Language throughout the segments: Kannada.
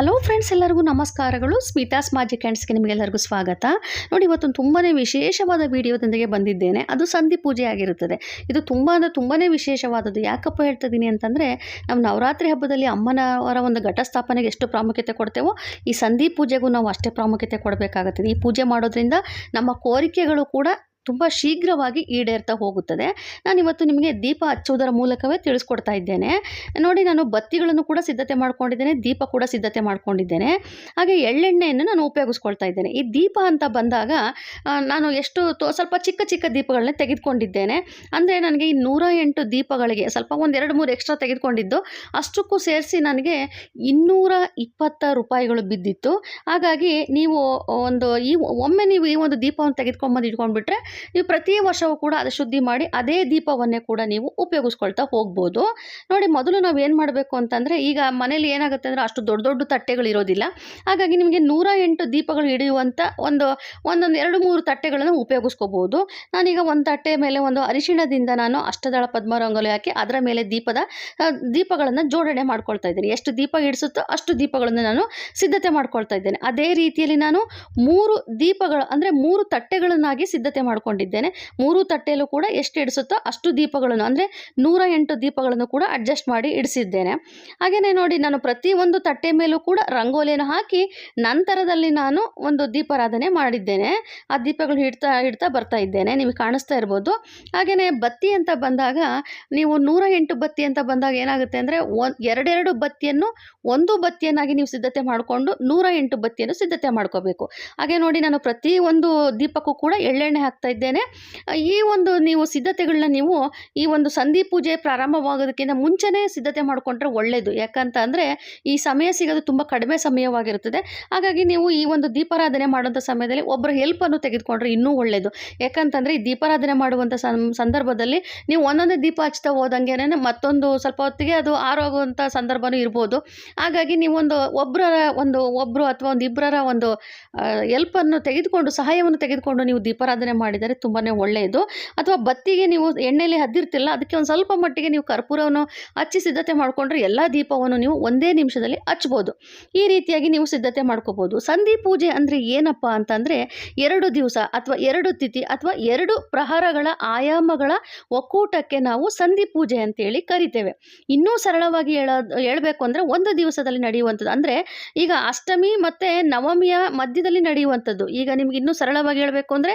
ಹಲೋ ಫ್ರೆಂಡ್ಸ್ ಎಲ್ಲರಿಗೂ ನಮಸ್ಕಾರಗಳು. ಸ್ಮಿತಾಸ್ ಮ್ಯಾಜಿಕ್ ಹ್ಯಾಂಡ್ಸ್ಗೆ ನಿಮಗೆಲ್ಲರಿಗೂ ಸ್ವಾಗತ. ನೋಡಿ ಇವತ್ತು ತುಂಬಾ ವಿಶೇಷವಾದ ವಿಡಿಯೋದೊಂದಿಗೆ ಬಂದಿದ್ದೇನೆ. ಅದು ಸಂಧಿ ಪೂಜೆ ಆಗಿರುತ್ತದೆ. ಇದು ತುಂಬ ಅಂದರೆ ತುಂಬಾ ವಿಶೇಷವಾದದ್ದು. ಯಾಕಪ್ಪ ಹೇಳ್ತಾ ಇದ್ದೀನಿ ಅಂತಂದರೆ, ನಾವು ನವರಾತ್ರಿ ಹಬ್ಬದಲ್ಲಿ ಅಮ್ಮನವರ ಒಂದು ಘಟಸ್ಥಾಪನೆಗೆ ಎಷ್ಟು ಪ್ರಾಮುಖ್ಯತೆ ಕೊಡ್ತೇವೋ, ಈ ಸಂಧಿ ಪೂಜೆಗೂ ನಾವು ಅಷ್ಟೇ ಪ್ರಾಮುಖ್ಯತೆ ಕೊಡಬೇಕಾಗುತ್ತದೆ. ಈ ಪೂಜೆ ಮಾಡೋದ್ರಿಂದ ನಮ್ಮ ಕೋರಿಕೆಗಳು ಕೂಡ ತುಂಬ ಶೀಘ್ರವಾಗಿ ಈಡೇರ್ತಾ ಹೋಗುತ್ತದೆ. ನಾನು ಇವತ್ತು ನಿಮಗೆ ದೀಪ ಹಚ್ಚುವುದರ ಮೂಲಕವೇ ತಿಳಿಸ್ಕೊಡ್ತಾ ಇದ್ದೇನೆ. ನೋಡಿ, ನಾನು ಬತ್ತಿಗಳನ್ನು ಕೂಡ ಸಿದ್ಧತೆ ಮಾಡ್ಕೊಂಡಿದ್ದೇನೆ, ದೀಪ ಕೂಡ ಸಿದ್ಧತೆ ಮಾಡ್ಕೊಂಡಿದ್ದೇನೆ. ಹಾಗೆ ಎಳ್ಳೆಣ್ಣೆಯನ್ನು ನಾನು ಉಪಯೋಗಿಸ್ಕೊಳ್ತಾ ಇದ್ದೇನೆ. ಈ ದೀಪ ಅಂತ ಬಂದಾಗ ನಾನು ಎಷ್ಟು ಸ್ವಲ್ಪ ಚಿಕ್ಕ ಚಿಕ್ಕ ದೀಪಗಳನ್ನ ತೆಗೆದುಕೊಂಡಿದ್ದೇನೆ. ಅಂದರೆ ನನಗೆ ಈ ನೂರ ಎಂಟು ದೀಪಗಳಿಗೆ, ಸ್ವಲ್ಪ ಒಂದು ಎರಡು ಮೂರು ಎಕ್ಸ್ಟ್ರಾ ತೆಗೆದುಕೊಂಡಿದ್ದು, ಅಷ್ಟಕ್ಕೂ ಸೇರಿಸಿ ನನಗೆ ಇನ್ನೂರ ಇಪ್ಪತ್ತ ರೂಪಾಯಿಗಳು ಬಿದ್ದಿತ್ತು. ಹಾಗಾಗಿ ನೀವು ಒಂದು ಈ, ಒಮ್ಮೆ ನೀವು ಈ ಒಂದು ದೀಪವನ್ನು ತೆಗೆದುಕೊಂಬಂದು ಇಟ್ಕೊಂಡ್ಬಿಟ್ರೆ ನೀವು ಪ್ರತಿ ವರ್ಷವೂ ಕೂಡ ಅದು ಶುದ್ಧಿ ಮಾಡಿ ಅದೇ ದೀಪವನ್ನೇ ಕೂಡ ನೀವು ಉಪಯೋಗಿಸ್ಕೊಳ್ತಾ ಹೋಗ್ಬೋದು. ನೋಡಿ ಮೊದಲು ನಾವು ಏನು ಮಾಡಬೇಕು ಅಂತಂದರೆ ಈಗ ಮನೇಲಿ ಏನಾಗುತ್ತೆ ಅಂದರೆ ಅಷ್ಟು ದೊಡ್ಡ ದೊಡ್ಡ ತಟ್ಟೆಗಳು ಇರೋದಿಲ್ಲ. ಹಾಗಾಗಿ ನಿಮಗೆ ನೂರ ಎಂಟು ದೀಪಗಳು ಹಿಡಿಯುವಂಥ ಒಂದು ಒಂದೊಂದು ಎರಡು ಮೂರು ತಟ್ಟೆಗಳನ್ನು ಉಪಯೋಗಿಸ್ಕೋಬೋದು. ನಾನೀಗ ಒಂದು ತಟ್ಟೆ ಮೇಲೆ ಒಂದು ಅರಿಶಿಣದಿಂದ ನಾನು ಅಷ್ಟದಳ ಪದ್ಮರಂಗೋಲಿ ಹಾಕಿ ಅದರ ಮೇಲೆ ದೀಪದ ದೀಪಗಳನ್ನು ಜೋಡಣೆ ಮಾಡ್ಕೊಳ್ತಾ ಇದ್ದೀನಿ. ಎಷ್ಟು ದೀಪ ಹಿಡಿಸುತ್ತೋ ಅಷ್ಟು ದೀಪಗಳನ್ನು ನಾನು ಸಿದ್ಧತೆ ಮಾಡ್ಕೊಳ್ತಾ ಇದ್ದೇನೆ. ಅದೇ ರೀತಿಯಲ್ಲಿ ನಾನು ಮೂರು ದೀಪಗಳು ಅಂದರೆ ಮೂರು ತಟ್ಟೆಗಳನ್ನಾಗಿ ಸಿದ್ಧತೆ ಮಾಡ್ಕೊಂಡಿದ್ದೇನೆ. ಮೂರು ತಟ್ಟೆಯಲ್ಲೂ ಕೂಡ ಎಷ್ಟು ಇಡಿಸುತ್ತೋ ಅಷ್ಟು ದೀಪಗಳನ್ನು, ಅಂದರೆ ನೂರ ಎಂಟು ದೀಪಗಳನ್ನು ಕೂಡ ಅಡ್ಜಸ್ಟ್ ಮಾಡಿ ಇಡಿಸಿದ್ದೇನೆ. ಹಾಗೆಯೇ ನೋಡಿ, ನಾನು ಪ್ರತಿ ಒಂದು ತಟ್ಟೆ ಮೇಲೂ ಕೂಡ ರಂಗೋಲಿಯನ್ನು ಹಾಕಿ ನಂತರದಲ್ಲಿ ನಾನು ಒಂದು ದೀಪಾರಾಧನೆ ಮಾಡಿದ್ದೇನೆ. ಆ ದೀಪಗಳು ಇಡ್ತಾ ಹಿಡ್ತಾ ಬರ್ತಾ ಇದ್ದೇನೆ. ನಿಮಗೆ ಕಾಣಿಸ್ತಾ ಇರ್ಬೋದು. ಹಾಗೆಯೇ ಬತ್ತಿ ಅಂತ ಬಂದಾಗ, ನೀವು ನೂರ ಎಂಟು ಬತ್ತಿ ಅಂತ ಬಂದಾಗ ಏನಾಗುತ್ತೆ ಅಂದರೆ ಒಂದು ಎರಡೆರಡು ಬತ್ತಿಯನ್ನು ಒಂದು ಬತ್ತಿಯನ್ನಾಗಿ ನೀವು ಸಿದ್ಧತೆ ಮಾಡಿಕೊಂಡು ನೂರ ಎಂಟು ಬತ್ತಿಯನ್ನು ಸಿದ್ಧತೆ ಮಾಡ್ಕೋಬೇಕು. ಹಾಗೆ ನೋಡಿ, ನಾನು ಪ್ರತಿ ಒಂದು ದೀಪಕ್ಕೂ ಕೂಡ ಎಳ್ಳೆಣ್ಣೆ ಹಾಕ್ತಾ ಇದ್ದೇನೆ. ಈ ಒಂದು ನೀವು ಸಿದ್ಧತೆಗಳನ್ನ ನೀವು ಈ ಒಂದು ಸಂಧಿ ಪೂಜೆ ಪ್ರಾರಂಭವಾಗೋದಕ್ಕಿಂತ ಮುಂಚೆನೇ ಸಿದ್ಧತೆ ಮಾಡಿಕೊಂಡ್ರೆ ಒಳ್ಳೆಯದು ಯಾಕಂತ ಅಂದರೆ ಈ ಸಮಯ ಸಿಗೋದು ತುಂಬ ಕಡಿಮೆ ಸಮಯವಾಗಿರುತ್ತದೆ. ಹಾಗಾಗಿ ನೀವು ಈ ಒಂದು ದೀಪಾರಾಧನೆ ಮಾಡುವಂಥ ಸಮಯದಲ್ಲಿ ಒಬ್ಬರ ಹೆಲ್ಪನ್ನು ತೆಗೆದುಕೊಂಡ್ರೆ ಇನ್ನೂ ಒಳ್ಳೆಯದು ಯಾಕಂತಂದರೆ ಈ ದೀಪಾರಾಧನೆ ಮಾಡುವಂಥ ಸಂದರ್ಭದಲ್ಲಿ ನೀವು ಒಂದೊಂದೇ ದೀಪ ಹಚ್ತಾ ಹೋದಂಗೆ ಮತ್ತೊಂದು ಸ್ವಲ್ಪ ಹೊತ್ತಿಗೆ ಅದು ಆರೋಗುವಂಥ ಸಂದರ್ಭನೂ ಇರ್ಬೋದು. ಹಾಗಾಗಿ ನೀವೊಂದು ಒಬ್ಬರ ಒಂದು ಒಬ್ಬರು ಅಥವಾ ಒಂದು ಇಬ್ಬರರ ಒಂದು ಹೆಲ್ಪನ್ನು ತೆಗೆದುಕೊಂಡು ಸಹಾಯವನ್ನು ತೆಗೆದುಕೊಂಡು ನೀವು ದೀಪಾರಾಧನೆ ಮಾಡಿದರೆ ತುಂಬಾ ಒಳ್ಳೆಯದು. ಅಥವಾ ಬತ್ತಿಗೆ ನೀವು ಎಣ್ಣೆಯಲ್ಲಿ ಹದ್ದಿರ್ತಿಲ್ಲ, ಅದಕ್ಕೆ ಒಂದು ಸ್ವಲ್ಪ ಮಟ್ಟಿಗೆ ನೀವು ಕರ್ಪೂರವನ್ನು ಹಚ್ಚಿ ಸಿದ್ಧತೆ ಮಾಡಿಕೊಂಡ್ರೆ ಎಲ್ಲ ದೀಪವನ್ನು ನೀವು ಒಂದೇ ನಿಮಿಷದಲ್ಲಿ ಹಚ್ಬೋದು. ಈ ರೀತಿಯಾಗಿ ನೀವು ಸಿದ್ಧತೆ ಮಾಡ್ಕೋಬೋದು. ಸಂಧಿ ಪೂಜೆ ಅಂದರೆ ಏನಪ್ಪ ಅಂತಂದರೆ ಎರಡು ದಿವಸ ಅಥವಾ ಎರಡು ತಿಥಿ ಅಥವಾ ಎರಡು ಪ್ರಹಾರಗಳ ಆಯಾಮಗಳ ಒಕ್ಕೂಟಕ್ಕೆ ನಾವು ಸಂಧಿ ಪೂಜೆ ಅಂತೇಳಿ ಕರಿತೇವೆ. ಇನ್ನೂ ಸರಳವಾಗಿ ಹೇಳ, ಹೇಳಬೇಕು ಅಂದರೆ ಒಂದು ದಿವಸದಲ್ಲಿ ನಡೆಯುವಂಥದ್ದು. ಅಂದರೆ ಈಗ ಅಷ್ಟಮಿ ಮತ್ತು ನವಮಿಯ ಮಧ್ಯದಲ್ಲಿ ನಡೆಯುವಂಥದ್ದು. ಈಗ ನಿಮ್ಗೆ ಇನ್ನೂ ಸರಳವಾಗಿ ಹೇಳಬೇಕು ಅಂದರೆ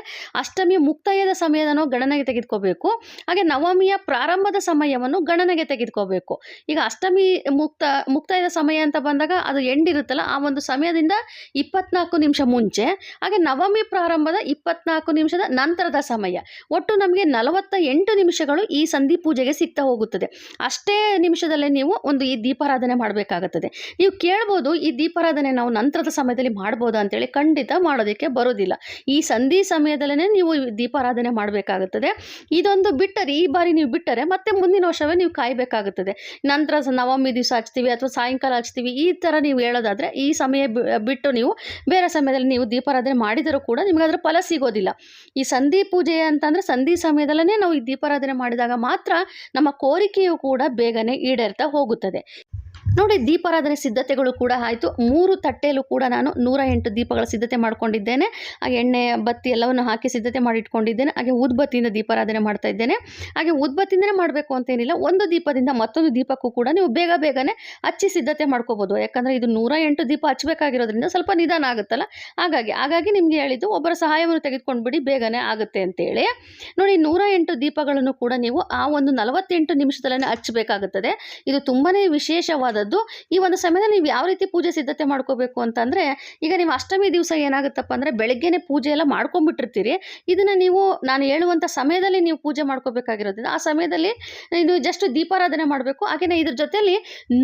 ಅಷ್ಟಮಿಯ ಮುಕ್ತಾಯದ ಸಮಯವನ್ನು ಗಣನೆಗೆ ತೆಗೆದುಕೋಬೇಕು. ಹಾಗೆ ನವಮಿಯ ಪ್ರಾರಂಭದ ಸಮಯವನ್ನು ಗಣನೆಗೆ ತೆಗೆದುಕೋಬೇಕು. ಈಗ ಅಷ್ಟಮಿ ಮುಕ್ತ, ಮುಕ್ತಾಯದ ಸಮಯ ಅಂತ ಬಂದಾಗ ಅದು ಎಂಡ್ ಇರುತ್ತಲ್ಲ, ಆ ಒಂದು ಸಮಯದಿಂದ ಇಪ್ಪತ್ನಾಲ್ಕು ನಿಮಿಷ ಮುಂಚೆ. ಹಾಗೆ ನವಮಿ ಪ್ರಾರಂಭದ ಇಪ್ಪತ್ನಾಲ್ಕು ನಿಮಿಷದ ನಂತರದ ಸಮಯ. ಒಟ್ಟು ನಮಗೆ ನಲವತ್ತ ಎಂಟು ನಿಮಿಷಗಳು ಈ ಸಂಧಿ ಪೂಜೆಗೆ ಸಿಗ್ತಾ ಹೋಗುತ್ತದೆ. ಅಷ್ಟೇ ನಿಮಿಷದಲ್ಲೇ ನೀವು ಒಂದು ಈ ದೀಪಾರಾಧನೆ ಮಾಡಬೇಕಾಗುತ್ತದೆ. ನೀವು ಕೇಳ್ಬೋದು, ಈ ದೀಪಾರಾಧನೆ ನಾವು ನಂತರದ ಸಮಯದಲ್ಲಿ ಮಾಡ್ಬೋದಾ ಅಂತೇಳಿ ಖಂಡಿತ ಮಾಡೋದಕ್ಕೆ ಬರೋದಿಲ್ಲ. ಈ ಸಂಧಿ ಸಮಯದಲ್ಲೇ ನೀವು ದೀಪಾರಾಧನೆ ಮಾಡಬೇಕಾಗುತ್ತದೆ. ಇದೊಂದು ಬಿಟ್ಟರೆ, ಈ ಬಾರಿ ನೀವು ಬಿಟ್ಟರೆ ಮತ್ತೆ ಮುಂದಿನ ವರ್ಷವೇ ನೀವು ಕಾಯಬೇಕಾಗುತ್ತದೆ. ನಂತರ ನವಮಿ ದಿವಸ ಹಚ್ತೀವಿ ಅಥವಾ ಸಾಯಂಕಾಲ ಹಚ್ತೀವಿ, ಈ ಥರ ನೀವು ಹೇಳೋದಾದರೆ ಈ ಸಮಯ ಬಿಟ್ಟು ನೀವು ಬೇರೆ ಸಮಯದಲ್ಲಿ ನೀವು ದೀಪಾರಾಧನೆ ಮಾಡಿದರೂ ಕೂಡ ನಿಮಗೆ ಅದರ ಫಲ ಸಿಗೋದಿಲ್ಲ. ಈ ಸಂಧಿ ಪೂಜೆ ಅಂತಂದರೆ ಸಂಧಿ ಸಮಯದಲ್ಲೇ ನಾವು ಈ ದೀಪಾರಾಧನೆ ಮಾಡಿದಾಗ ಮಾತ್ರ ನಮ್ಮ ಕೋರಿಕೆಯು ಕೂಡ ಬೇಗನೆ ಈಡೇರ್ತಾ ಹೋಗುತ್ತದೆ. ನೋಡಿ, ದೀಪಾರಾಧನೆ ಸಿದ್ಧತೆಗಳು ಕೂಡ ಆಯಿತು. ಮೂರು ತಟ್ಟೆಯಲ್ಲೂ ಕೂಡ ನಾನು ನೂರ ಎಂಟು ದೀಪಗಳ ಸಿದ್ಧತೆ ಮಾಡ್ಕೊಂಡಿದ್ದೇನೆ. ಹಾಗೆ ಎಣ್ಣೆ, ಬತ್ತಿ ಎಲ್ಲವನ್ನು ಹಾಕಿ ಸಿದ್ಧತೆ ಮಾಡಿ ಇಟ್ಕೊಂಡಿದ್ದೇನೆ ಹಾಗೆ ಉದ್ಬತ್ತಿಯಿಂದ ದೀಪಾರಾಧನೆ ಮಾಡ್ತಾ ಇದ್ದೇನೆ. ಹಾಗೆ ಉದ್ಬತ್ತಿಯಿಂದನೇ ಮಾಡಬೇಕು ಅಂತೇನಿಲ್ಲ ಒಂದು ದೀಪದಿಂದ ಮತ್ತೊಂದು ದೀಪಕ್ಕೂ ಕೂಡ ನೀವು ಬೇಗ ಬೇಗನೆ ಹಚ್ಚಿ ಸಿದ್ಧತೆ ಮಾಡ್ಕೋಬೋದು. ಯಾಕಂದರೆ ಇದು ನೂರ ಎಂಟು ದೀಪ ಹಚ್ಚಬೇಕಾಗಿರೋದ್ರಿಂದ ಸ್ವಲ್ಪ ನಿಧಾನ ಆಗುತ್ತಲ್ಲ? ಹಾಗಾಗಿ ಹಾಗಾಗಿ ನಿಮಗೆ ಹೇಳಿದ್ದು ಒಬ್ಬರ ಸಹಾಯವನ್ನು ತೆಗೆದುಕೊಂಡ್ಬಿಡಿ, ಬೇಗನೆ ಆಗುತ್ತೆ ಅಂತೇಳಿ. ನೋಡಿ, ನೂರ ಎಂಟು ದೀಪಗಳನ್ನು ಕೂಡ ನೀವು ಆ ಒಂದು ನಲವತ್ತೆಂಟು ನಿಮಿಷದಲ್ಲೇ ಹಚ್ಚಬೇಕಾಗುತ್ತದೆ. ಇದು ತುಂಬಾ ವಿಶೇಷವಾದದ್ದು ಈ ಒಂದು ಸಮಯದಲ್ಲಿ ನೀವು ಯಾವ ರೀತಿ ಪೂಜೆ ಸಿದ್ಧತೆ ಮಾಡ್ಕೋಬೇಕು ಅಂತಂದರೆ, ಈಗ ನೀವು ಅಷ್ಟಮಿ ದಿವಸ ಏನಾಗುತ್ತಪ್ಪ ಅಂದರೆ ಬೆಳಗ್ಗೆನೇ ಪೂಜೆ ಎಲ್ಲ ಮಾಡ್ಕೊಂಡ್ಬಿಟ್ಟಿರ್ತೀರಿ. ಇದನ್ನು ನೀವು, ನಾನು ಹೇಳುವಂಥ ಸಮಯದಲ್ಲಿ ನೀವು ಪೂಜೆ ಮಾಡ್ಕೋಬೇಕಾಗಿರೋದ್ರಿಂದ, ಆ ಸಮಯದಲ್ಲಿ ಇದು ಜಸ್ಟ್ ದೀಪಾರಾಧನೆ ಮಾಡಬೇಕು. ಹಾಗೆಯೇ ಇದ್ರ ಜೊತೆಯಲ್ಲಿ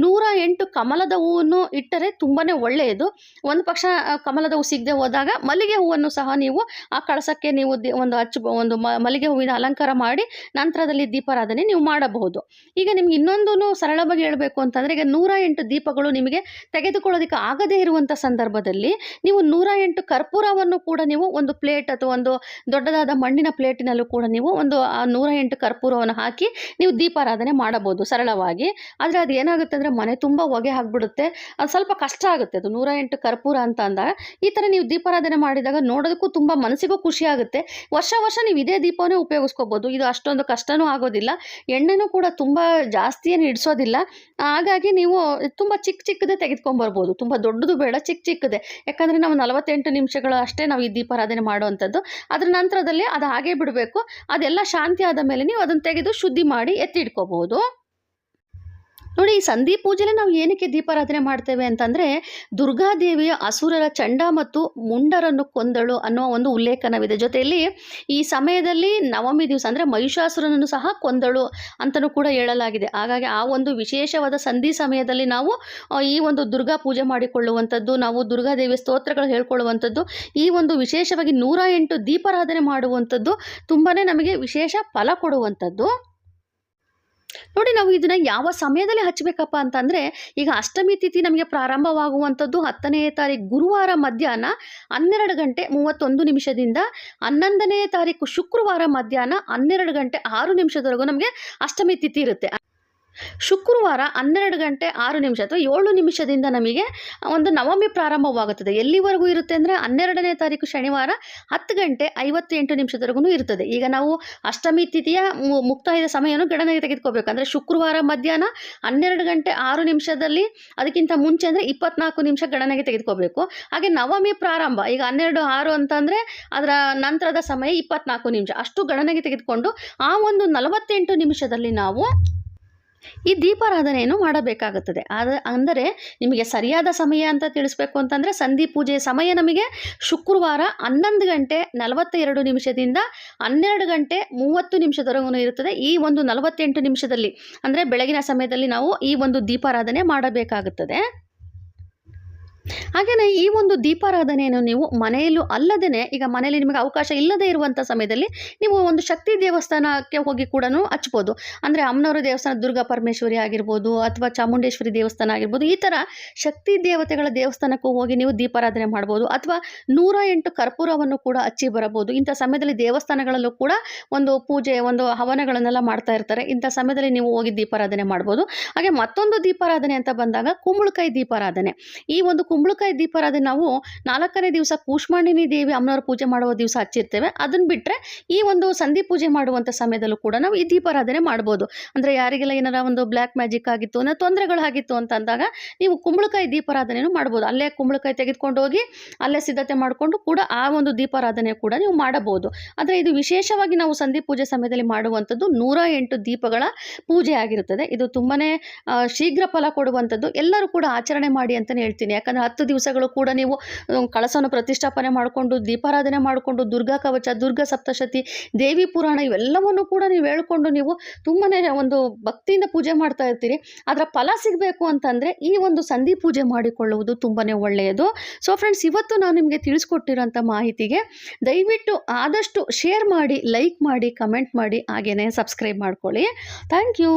ನೂರ ಎಂಟು ಕಮಲದ ಹೂವನ್ನು ಇಟ್ಟರೆ ತುಂಬಾ ಒಳ್ಳೆಯದು. ಒಂದು ಪಕ್ಷ ಕಮಲದ ಹೂ ಸಿಗದೆ ಹೋದಾಗ ಮಲ್ಲಿಗೆ ಹೂವನ್ನು ಸಹ ನೀವು ಆ ಕಳಸಕ್ಕೆ ನೀವು ಒಂದು ಹಚ್ಚ, ಒಂದು ಮಲ್ಲಿಗೆ ಹೂವಿನ ಅಲಂಕಾರ ಮಾಡಿ ನಂತರದಲ್ಲಿ ದೀಪಾರಾಧನೆ ನೀವು ಮಾಡಬಹುದು. ಈಗ ನಿಮ್ಗೆ ಇನ್ನೊಂದು ಸರಳವಾಗಿ ಹೇಳಬೇಕು ಅಂತಂದರೆ, ಈಗ ನೂರ ನೂರ ಎಂಟು ದೀಪಗಳು ನಿಮಗೆ ತೆಗೆದುಕೊಳ್ಳೋದಕ್ಕೆ ಆಗದೇ ಇರುವಂಥ ಸಂದರ್ಭದಲ್ಲಿ ನೀವು ನೂರ ಎಂಟು ಕರ್ಪೂರವನ್ನು ಕೂಡ ನೀವು ಒಂದು ಪ್ಲೇಟ್ ಅಥವಾ ಒಂದು ದೊಡ್ಡದಾದ ಮಣ್ಣಿನ ಪ್ಲೇಟಿನಲ್ಲೂ ಕೂಡ ನೀವು ಒಂದು ನೂರ ಎಂಟು ಕರ್ಪೂರವನ್ನು ಹಾಕಿ ನೀವು ದೀಪಾರಾಧನೆ ಮಾಡಬಹುದು ಸರಳವಾಗಿ. ಆದರೆ ಅದು ಏನಾಗುತ್ತೆ ಅಂದರೆ ಮನೆ ತುಂಬ ಹೊಗೆ ಆಗಿಬಿಡುತ್ತೆ. ಅದು ಸ್ವಲ್ಪ ಕಷ್ಟ ಆಗುತ್ತೆ ಅದು ನೂರ ಎಂಟು ಕರ್ಪೂರ ಅಂತ ಅಂದಾಗ. ಈ ಥರ ನೀವು ದೀಪಾರಾಧನೆ ಮಾಡಿದಾಗ ನೋಡೋದಕ್ಕೂ ತುಂಬ ಮನಸ್ಸಿಗೂ ಖುಷಿ ಆಗುತ್ತೆ. ವರ್ಷ ವರ್ಷ ನೀವು ಇದೇ ದೀಪವನ್ನೇ ಉಪಯೋಗಿಸ್ಕೋಬೋದು ಇದು ಅಷ್ಟೊಂದು ಕಷ್ಟನೂ ಆಗೋದಿಲ್ಲ. ಎಣ್ಣೆನೂ ಕೂಡ ತುಂಬ ಜಾಸ್ತಿ ಏನು ಇಡಿಸೋದಿಲ್ಲ. ಹಾಗಾಗಿ ನೀವು ತುಂಬ ಚಿಕ್ಕ ಚಿಕ್ಕದೇ ತೆಗೆದುಕೊಂಬರ್ಬೋದು. ತುಂಬ ದೊಡ್ಡದು ಬೇಡ ಚಿಕ್ಕ ಚಿಕ್ಕದೇ. ಯಾಕಂದರೆ ನಾವು ನಲವತ್ತೆಂಟು ನಿಮಿಷಗಳು ಅಷ್ಟೇ ನಾವು ಈ ದೀಪಾರಾಧನೆ ಮಾಡುವಂಥದ್ದು. ಅದರ ನಂತರದಲ್ಲಿ ಅದು ಹಾಗೆ ಬಿಡಬೇಕು. ಅದೆಲ್ಲ ಶಾಂತಿ ಆದ ಮೇಲೆ ನೀವು ಅದನ್ನು ತೆಗೆದು ಶುದ್ಧಿ ಮಾಡಿ ಎತ್ತಿಟ್ಕೋಬಹುದು ನೋಡಿ ಈ ಸಂಧಿ ಪೂಜೆಲಿ ನಾವು ಏನಕ್ಕೆ ದೀಪಾರಾಧನೆ ಮಾಡ್ತೇವೆ ಅಂತಂದರೆ ದುರ್ಗಾದೇವಿಯ ಅಸುರರ ಚಂಡ ಮತ್ತು ಮುಂಡರನ್ನು ಕೊಂದಳು ಅನ್ನೋ ಒಂದು ಉಲ್ಲೇಖನವಿದೆ. ಜೊತೆಯಲ್ಲಿ ಈ ಸಮಯದಲ್ಲಿ ನವಮಿ ದಿವಸ ಅಂದರೆ ಮಹಿಷಾಸುರನನ್ನು ಸಹ ಕೊಂದಳು ಅಂತಲೂ ಕೂಡ ಹೇಳಲಾಗಿದೆ. ಹಾಗಾಗಿ ಆ ಒಂದು ವಿಶೇಷವಾದ ಸಂಧಿ ಸಮಯದಲ್ಲಿ ನಾವು ಈ ಒಂದು ದುರ್ಗಾ ಪೂಜೆ ಮಾಡಿಕೊಳ್ಳುವಂಥದ್ದು, ನಾವು ದುರ್ಗಾದೇವಿಯ ಸ್ತೋತ್ರಗಳು ಹೇಳ್ಕೊಳ್ಳುವಂಥದ್ದು, ಈ ಒಂದು ವಿಶೇಷವಾಗಿ ನೂರ ಎಂಟು ದೀಪಾರಾಧನೆ ಮಾಡುವಂಥದ್ದು ತುಂಬಾ ನಮಗೆ ವಿಶೇಷ ಫಲ ಕೊಡುವಂಥದ್ದು. ನೋಡಿ ನಾವು ಇದನ್ನ ಯಾವ ಸಮಯದಲ್ಲಿ ಹಚ್ಚಬೇಕಪ್ಪ ಅಂತಂದರೆ, ಈಗ ಅಷ್ಟಮಿ ತಿಥಿ ನಮಗೆ ಪ್ರಾರಂಭವಾಗುವಂಥದ್ದು ಹತ್ತನೇ ತಾರೀಕು ಗುರುವಾರ ಮಧ್ಯಾಹ್ನ ಹನ್ನೆರಡು ಗಂಟೆ ಮೂವತ್ತೊಂದು ನಿಮಿಷದಿಂದ ಹನ್ನೊಂದನೇ ತಾರೀಕು ಶುಕ್ರವಾರ ಮಧ್ಯಾಹ್ನ ಹನ್ನೆರಡು ಗಂಟೆ ಆರು ನಿಮಿಷದವರೆಗೂ ನಮಗೆ ಅಷ್ಟಮಿ ತಿಥಿ ಇರುತ್ತೆ. ಶುಕ್ರವಾರ ಹನ್ನೆರಡು ಗಂಟೆ ಆರು ನಿಮಿಷ ಅಥವಾ ಏಳು ನಿಮಿಷದಿಂದ ನಮಗೆ ಒಂದು ನವಮಿ ಪ್ರಾರಂಭವಾಗುತ್ತದೆ. ಎಲ್ಲಿವರೆಗೂ ಇರುತ್ತೆ ಅಂದರೆ ಹನ್ನೆರಡನೇ ತಾರೀಕು ಶನಿವಾರ ಹತ್ತು ಗಂಟೆ ಐವತ್ತೆಂಟು ನಿಮಿಷದವರೆಗೂ ಇರುತ್ತದೆ. ಈಗ ನಾವು ಅಷ್ಟಮಿ ತಿಥಿಯ ಮುಕ್ತಾಯದ ಸಮಯವನ್ನು ಗಣನೆಗೆ ತೆಗೆದುಕೋಬೇಕು. ಅಂದರೆ ಶುಕ್ರವಾರ ಮಧ್ಯಾಹ್ನ ಹನ್ನೆರಡು ಗಂಟೆ ಆರು ನಿಮಿಷದಲ್ಲಿ ಅದಕ್ಕಿಂತ ಮುಂಚೆ ಅಂದರೆ ಇಪ್ಪತ್ನಾಲ್ಕು ನಿಮಿಷ ಗಣನೆಗೆ ತೆಗೆದುಕೋಬೇಕು. ಹಾಗೆ ನವಮಿ ಪ್ರಾರಂಭ, ಈಗ ಹನ್ನೆರಡು ಆರು ಅಂತಂದರೆ ಅದರ ನಂತರದ ಸಮಯ ಇಪ್ಪತ್ನಾಲ್ಕು ನಿಮಿಷ. ಅಷ್ಟು ಗಣನೆಗೆ ತೆಗೆದುಕೊಂಡು ಆ ಒಂದು ನಲವತ್ತೆಂಟು ನಿಮಿಷದಲ್ಲಿ ನಾವು ಈ ದೀಪಾರಾಧನೆಯನ್ನು ಮಾಡಬೇಕಾಗುತ್ತದೆ. ಆದ, ಅಂದರೆ ನಿಮಗೆ ಸರಿಯಾದ ಸಮಯ ಅಂತ ತಿಳಿಸ್ಬೇಕು ಅಂತಂದರೆ ಸಂಧಿ ಪೂಜೆಯ ಸಮಯ ನಮಗೆ ಶುಕ್ರವಾರ ಹನ್ನೊಂದು ಗಂಟೆ ನಲವತ್ತೆರಡು ನಿಮಿಷದಿಂದ ಹನ್ನೆರಡು ಗಂಟೆ ಮೂವತ್ತು ನಿಮಿಷದವರೆಗೂ ಇರುತ್ತದೆ. ಈ ಒಂದು ನಲವತ್ತೆಂಟು ನಿಮಿಷದಲ್ಲಿ, ಅಂದರೆ ಬೆಳಗಿನ ಸಮಯದಲ್ಲಿ ನಾವು ಈ ಒಂದು ದೀಪಾರಾಧನೆ ಮಾಡಬೇಕಾಗುತ್ತದೆ. ಹಾಗೆಯೇ ಈ ಒಂದು ದೀಪಾರಾಧನೆಯನ್ನು ನೀವು ಮನೆಯಲ್ಲೂ ಅಲ್ಲದೇ ಈಗ ಮನೆಯಲ್ಲಿ ನಿಮಗೆ ಅವಕಾಶ ಇಲ್ಲದೇ ಇರುವಂಥ ಸಮಯದಲ್ಲಿ ನೀವು ಒಂದು ಶಕ್ತಿ ದೇವಸ್ಥಾನಕ್ಕೆ ಹೋಗಿ ಕೂಡ ಹಚ್ಬೋದು. ಅಂದರೆ ಅಮ್ಮನವರ ದೇವಸ್ಥಾನ ದುರ್ಗಾ ಪರಮೇಶ್ವರಿ ಆಗಿರ್ಬೋದು ಅಥವಾ ಚಾಮುಂಡೇಶ್ವರಿ ದೇವಸ್ಥಾನ ಆಗಿರ್ಬೋದು, ಈ ಥರ ಶಕ್ತಿ ದೇವತೆಗಳ ದೇವಸ್ಥಾನಕ್ಕೂ ಹೋಗಿ ನೀವು ದೀಪಾರಾಧನೆ ಮಾಡ್ಬೋದು ಅಥವಾ ನೂರ ಎಂಟು ಕರ್ಪೂರವನ್ನು ಕೂಡ ಹಚ್ಚಿ ಬರಬಹುದು. ಇಂಥ ಸಮಯದಲ್ಲಿ ದೇವಸ್ಥಾನಗಳಲ್ಲೂ ಕೂಡ ಒಂದು ಪೂಜೆ, ಒಂದು ಹವನಗಳನ್ನೆಲ್ಲ ಮಾಡ್ತಾ ಇರ್ತಾರೆ. ಇಂಥ ಸಮಯದಲ್ಲಿ ನೀವು ಹೋಗಿ ದೀಪಾರಾಧನೆ ಮಾಡ್ಬೋದು. ಹಾಗೆ ಮತ್ತೊಂದು ದೀಪಾರಾಧನೆ ಅಂತ ಬಂದಾಗ ಕುಂಬಳಕಾಯಿ ದೀಪಾರಾಧನೆ. ಈ ಒಂದು ಕುಂಬಳಕಾಯಿ ದೀಪಾರಾಧನೆ ನಾವು ನಾಲ್ಕನೇ ದಿವಸ ಕೂಷ್ಮಾಂಡಿನಿ ದೇವಿ ಅಮ್ಮನವ್ರ ಪೂಜೆ ಮಾಡುವ ದಿವಸ ಹಚ್ಚಿರ್ತೇವೆ. ಅದನ್ನು ಬಿಟ್ಟರೆ ಈ ಒಂದು ಸಂಧಿ ಪೂಜೆ ಮಾಡುವಂಥ ಸಮಯದಲ್ಲೂ ಕೂಡ ನಾವು ಈ ದೀಪಾರಾಧನೆ ಮಾಡ್ಬೋದು. ಅಂದರೆ ಯಾರಿಗೆಲ್ಲ ಏನಾರ ಒಂದು ಬ್ಲ್ಯಾಕ್ ಮ್ಯಾಜಿಕ್ ಆಗಿತ್ತು ಅನ್ನೋ ತೊಂದರೆಗಳಾಗಿತ್ತು ಅಂತ ಅಂದಾಗ ನೀವು ಕುಂಬಳಕಾಯಿ ದೀಪಾರಾಧನೆಯನ್ನು ಮಾಡ್ಬೋದು. ಅಲ್ಲೇ ಕುಂಬಳಕಾಯಿ ತೆಗೆದುಕೊಂಡು ಹೋಗಿ, ಅಲ್ಲೇ ಸಿದ್ಧತೆ ಮಾಡಿಕೊಂಡು ಕೂಡ ಆ ಒಂದು ದೀಪಾರಾಧನೆ ಕೂಡ ನೀವು ಮಾಡಬಹುದು. ಆದರೆ ಇದು ವಿಶೇಷವಾಗಿ ನಾವು ಸಂಧಿ ಪೂಜೆ ಸಮಯದಲ್ಲಿ ಮಾಡುವಂಥದ್ದು ನೂರ ಎಂಟು ದೀಪಗಳ ಪೂಜೆ ಆಗಿರುತ್ತದೆ. ಇದು ತುಂಬಾ ಶೀಘ್ರ ಫಲ ಕೊಡುವಂಥದ್ದು. ಎಲ್ಲರೂ ಕೂಡ ಆಚರಣೆ ಮಾಡಿ ಅಂತಲೇ ಹೇಳ್ತೀನಿ. ಯಾಕಂದರೆ ಹತ್ತು ದಿವಸಗಳು ಕೂಡ ನೀವು ಕಳಸವನ್ನು ಪ್ರತಿಷ್ಠಾಪನೆ ಮಾಡಿಕೊಂಡು, ದೀಪಾರಾಧನೆ ಮಾಡಿಕೊಂಡು, ದುರ್ಗಾ ಕವಚ, ದುರ್ಗಾ ಸಪ್ತಶತಿ, ದೇವಿ ಪುರಾಣ ಇವೆಲ್ಲವನ್ನು ಕೂಡ ನೀವು ಹೇಳ್ಕೊಂಡು ನೀವು ತುಂಬಾ ಒಂದು ಭಕ್ತಿಯಿಂದ ಪೂಜೆ ಮಾಡ್ತಾ ಇರ್ತೀರಿ. ಅದರ ಫಲ ಸಿಗಬೇಕು ಅಂತಂದರೆ ಈ ಒಂದು ಸಂಧಿ ಪೂಜೆ ಮಾಡಿಕೊಳ್ಳುವುದು ತುಂಬಾ ಒಳ್ಳೆಯದು. ಸೊ ಫ್ರೆಂಡ್ಸ್ ಇವತ್ತು ನಾನು ನಿಮಗೆ ತಿಳಿಸ್ಕೊಟ್ಟಿರೋಂಥ ಮಾಹಿತಿಗೆ ದಯವಿಟ್ಟು ಆದಷ್ಟು ಶೇರ್ ಮಾಡಿ, ಲೈಕ್ ಮಾಡಿ, ಕಮೆಂಟ್ ಮಾಡಿ ಹಾಗೆಯೇ ಸಬ್ಸ್ಕ್ರೈಬ್ ಮಾಡ್ಕೊಳ್ಳಿ. Thank you